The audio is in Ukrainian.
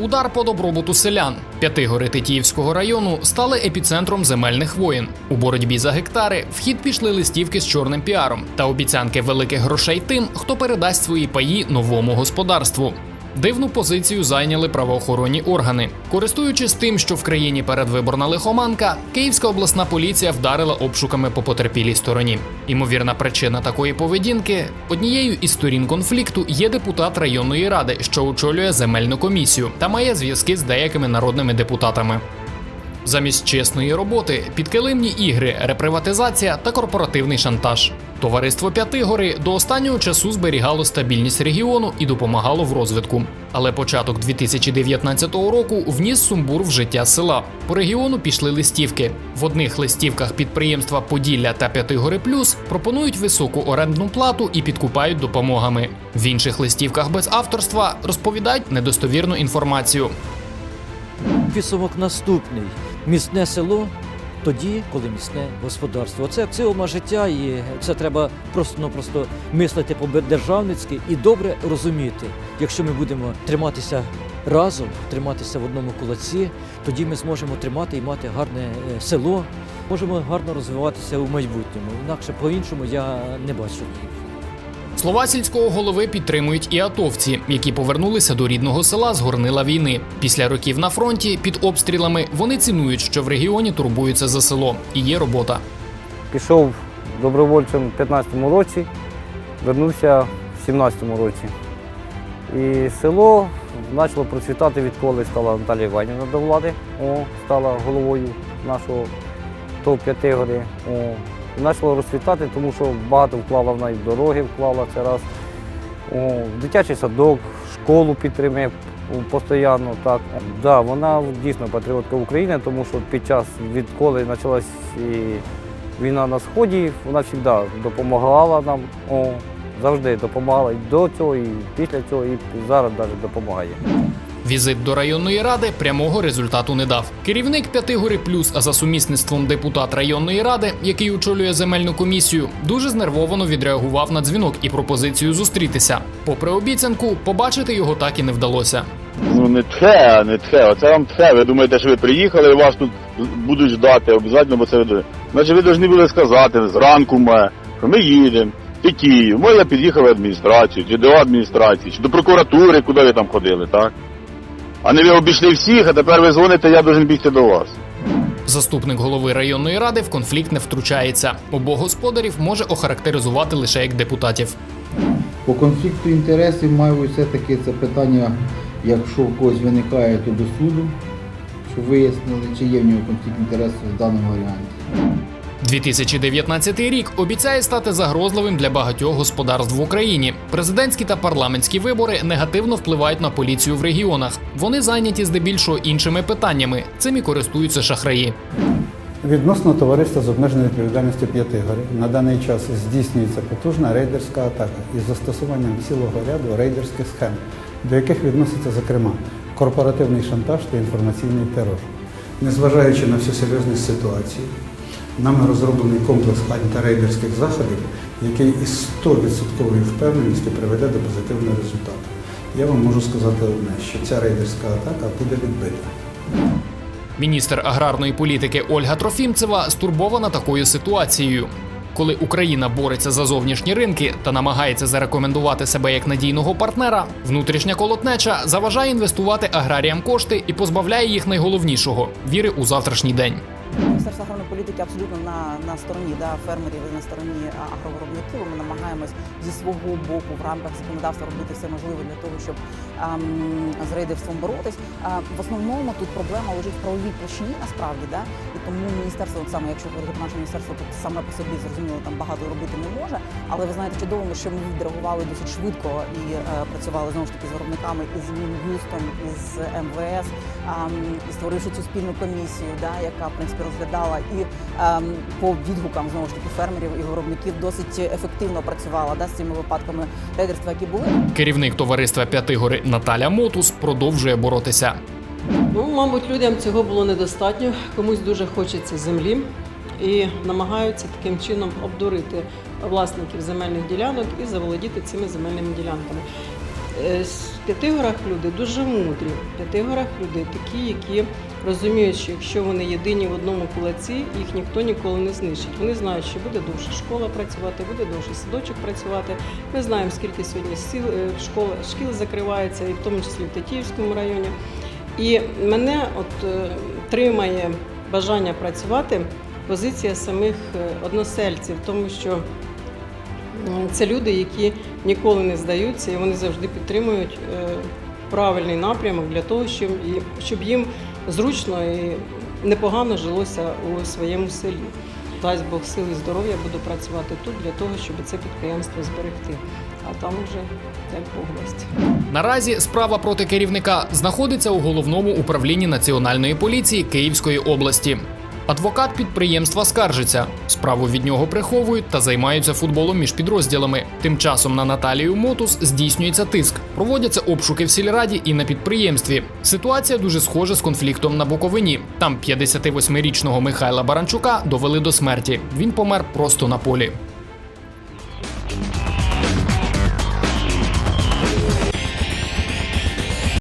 Удар по добробуту селян. П'ятигори Тетіївського району стали епіцентром земельних воєн. У боротьбі за гектари в хід пішли листівки з чорним піаром та обіцянки великих грошей тим, хто передасть свої паї новому господарству. Дивну позицію зайняли правоохоронні органи. Користуючись тим, що в країні передвиборна лихоманка, Київська обласна поліція вдарила обшуками по потерпілій стороні. Імовірна причина такої поведінки однією із сторін конфлікту є депутат районної ради, що очолює земельну комісію та має зв'язки з деякими народними депутатами. Замість чесної роботи підкилимні ігри, реприватизація та корпоративний шантаж. Товариство П'ятигори до останнього часу зберігало стабільність регіону і допомагало в розвитку. Але початок 2019 року вніс сумбур в життя села. По регіону пішли листівки. В одних листівках підприємства Поділля та П'ятигори Плюс пропонують високу орендну плату і підкупають допомогами. В інших листівках без авторства розповідають недостовірну інформацію. Підсумок наступний: міцне село тоді, коли міцне господарство. Це аксіома життя, і це треба просто-напросто мислити по-державницьки і добре розуміти. Якщо ми будемо триматися разом, триматися в одному кулаці, тоді ми зможемо тримати і мати гарне е, село, можемо гарно розвиватися у майбутньому. Інакше по-іншому я не бачу. Слова сільського голови підтримують і атовці, які повернулися до рідного села з горнила війни. Після років на фронті під обстрілами вони цінують, що в регіоні турбуються за село і є робота. Пішов добровольцем в 15-му році, вернувся в 17-му році. І село почало процвітати, відколи стала Наталія Іванівна до влади, о, стала головою нашого ТОВ П'ятигори. І почало розцвітати, тому що багато вклала вона і в дороги, вклала це раз. О, дитячий садок, школу підтримує постійно. Так. Да, вона дійсно патріотка України, тому що під час відколи почалась війна на сході, вона завжди допомагала нам. О, завжди допомагала і до цього, і після цього, і зараз навіть допомагає. Візит до районної ради прямого результату не дав. Керівник П'ятигори Плюс, а за сумісництвом депутат районної ради, який очолює земельну комісію, дуже знервовано відреагував на дзвінок і пропозицію зустрітися. Попри обіцянку, побачити його так і не вдалося. Ну не тхе, не тхе, оце вам тхе. Ви думаєте, що ви приїхали і вас тут будуть ждати обов'язково, бо це ви. Значить, ви повинні були сказати зранку ме, що ми їдемо. в Київ, може я під'їхав в адміністрацію, чи до адміністрації, чи до прокуратури, куди ви там ходили, так? А не ви обійшли всіх, а тепер ви дзвоните, я должен бігти до вас. Заступник голови районної ради в конфлікт не втручається. Обох господарів може охарактеризувати лише як депутатів. По конфлікту інтересів маю все-таки це питання, якщо у когось виникає, то до суду, щоб вияснили, чи є в нього конфлікт інтересів в даному варіанті. 2019 рік обіцяє стати загрозливим для багатьох господарств в Україні. Президентські та парламентські вибори негативно впливають на поліцію в регіонах. Вони зайняті здебільшого іншими питаннями. Цим і користуються шахраї. Відносно товариства з обмеженою відповідальністю П'ятигори на даний час здійснюється потужна рейдерська атака із застосуванням цілого ряду рейдерських схем, до яких відноситься, зокрема, корпоративний шантаж та інформаційний терор. Незважаючи на всю серйозність ситуації, нами розроблений комплекс антирейдерських заходів, який із 100% впевненістю приведе до позитивного результату. Я вам можу сказати одне, що ця рейдерська атака буде відбита. Міністр аграрної політики Ольга Трофімцева стурбована такою ситуацією. Коли Україна бореться за зовнішні ринки та намагається зарекомендувати себе як надійного партнера, внутрішня колотнеча заважає інвестувати аграріям кошти і позбавляє їх найголовнішого віри у завтрашній день. Міністерство аграрної політики абсолютно на, на стороні да, фермерів і на стороні агровиробників. Ми намагаємось зі свого боку в рамках законодавства робити все можливе для того, щоб ам, з рейдерством боротись. А, в основному тут проблема лежить в правовій площині, насправді, да? і тому міністерство, саме якщо говорити наше міністерство, тут саме по собі зрозуміло там багато робити не може. Але ви знаєте чудово, що ми відреагували досить швидко і е, працювали знову ж таки з виробниками із Мін'юстом, із МВС, створивши цю спільну комісію, да, яка в принципі розглядала і ем, по відгукам знову ж таки фермерів і виробників досить ефективно працювала да, з цими випадками рейдерства, які були. Керівник товариства П'ятигори Наталя Мотус продовжує боротися. Ну, мабуть, людям цього було недостатньо. Комусь дуже хочеться землі і намагаються таким чином обдурити власників земельних ділянок і заволодіти цими земельними ділянками. Е, В П'ятигорах люди дуже мудрі. В П'ятигорах люди такі, які розуміють, що якщо вони єдині в одному кулаці, їх ніхто ніколи не знищить. Вони знають, що буде довше школа працювати, буде довше садочок працювати. Ми знаємо, скільки сьогодні сіл е, школ, шкіл закривається, і в тому числі в Тетіївському районі. І мене от е, тримає бажання працювати позиція самих е, односельців, тому що Це люди, які ніколи не здаються, і вони завжди підтримують е, правильний напрямок для того, щоб, їм зручно і непогано жилося у своєму селі. Дасть Бог сили і здоров'я, буду працювати тут для того, щоб це підприємство зберегти. А там уже як Бог. Наразі справа проти керівника знаходиться у головному управлінні національної поліції Київської області. Адвокат підприємства скаржиться. Справу від нього приховують та займаються футболом між підрозділами. Тим часом на Наталію Мотус здійснюється тиск. Проводяться обшуки в сільраді і на підприємстві. Ситуація дуже схожа з конфліктом на Буковині. Там 58-річного Михайла Баранчука довели до смерті. Він помер просто на полі.